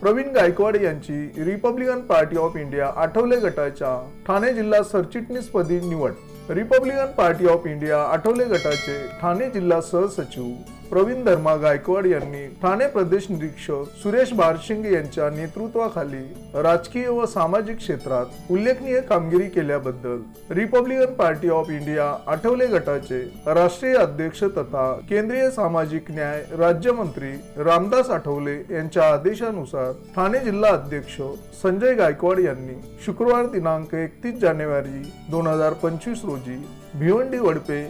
प्रवीण गायकवाड यांची Republican Party of India Athawale गटाच्या ठाणे जिल्हा सरचिटणीसपदी निवड. Republican Party of India Athawale गटाचे ठाणे जिल्हा सहसचिव प्रवीण धर्मा गायकवाड यांनी ठाणे प्रदेश निरीक्षक सुरेश बारशिंगे यांच्या नेतृत्वाखाली राजकीय व सामाजिक क्षेत्रात उल्लेखनीय कामगिरी केल्याबद्दल Republican Party of India Athawale गटाचे राष्ट्रीय अध्यक्ष तथा केंद्रीय सामाजिक न्याय राज्यमंत्री रामदास आठवले यांच्या आदेशानुसार ठाणे जिल्हा अध्यक्ष संजय गायकवाड यांनी शुक्रवार दिनांक एकतीस जानेवारी दोन हजार पंचवीस रोजी रोजी भिवंडी वडपे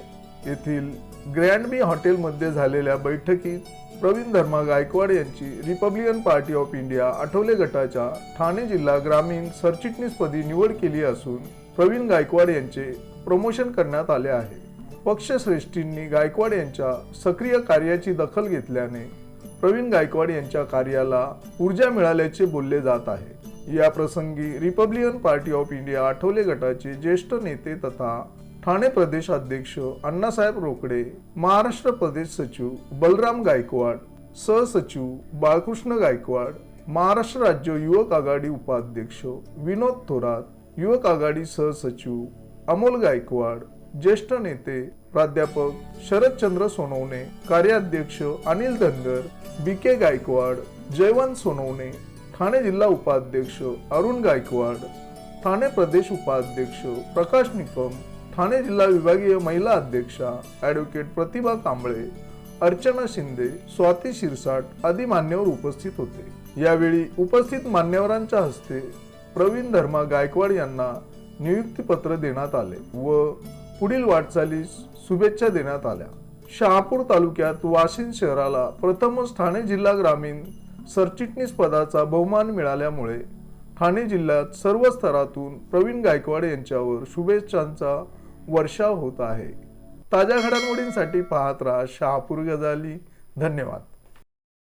येथील ग्रँडमी हॉटेलमध्ये झालेल्या बैठकीत प्रवीण धर्मा गायकवाड यांची Republican Party of India Athawale गटाच्या ठाणे जिल्हा ग्रामीण सरचिटणीसपदी निवड केली असून प्रवीण गायकवाड यांचे प्रमोशन करण्यात आले आहे. पक्षश्रेष्ठींनी गायकवाड यांच्या सक्रिय कार्याची दखल घेतल्याने प्रवीण गायकवाड यांच्या कार्याला ऊर्जा मिळाल्याचे बोलले जात आहे. या प्रसंगी Republican Party of India Athawale गटाचे ज्येष्ठ नेते तथा ठाणे प्रदेश अध्यक्ष अण्णासाहेब रोकडे महाराष्ट्र प्रदेश सचिव बलराम गायकवाड सहसचिव बाळकृष्ण गायकवाड महाराष्ट्र राज्य युवक आघाडी उपाध्यक्ष विनोद थोरात युवक आघाडी सहसचिव अमोल गायकवाड ज्येष्ठ नेते प्राध्यापक शरदचंद्र सोनवणे कार्याध्यक्ष अनिल धनगर बी के गायकवाड जयवंत सोनवणे ठाणे जिल्हा उपाध्यक्ष अरुण गायकवाड ठाणे प्रदेश उपाध्यक्ष प्रकाश निकम ठाणे जिल्हा विभागीय महिला अध्यक्षा ॲडव्होकेट प्रतिभा कांबळे अर्चना शिंदे स्वाती शिरसाट आदी मान्यवर उपस्थित होते. यावेळी उपस्थित मान्यवरांच्या हस्ते प्रवीण धर्मा गायकवाड यांना नियुक्तीपत्र देण्यात आले व पुढील वाटचालीस शुभेच्छा देण्यात आल्या. शहापूर तालुक्यात वाशिंद शहराला प्रथमच ठाणे जिल्हा ग्रामीण सरचिटणीस पदाचा बहुमान मिळाल्यामुळे ठाणे जिल्ह्यात सर्व स्तरातून प्रवीण गायकवाड यांच्यावर शुभेच्छांचा वर्षाव होत आहे. ताज्या घडामोडींसाठी पाहत राहा शहापूर गजाली. धन्यवाद.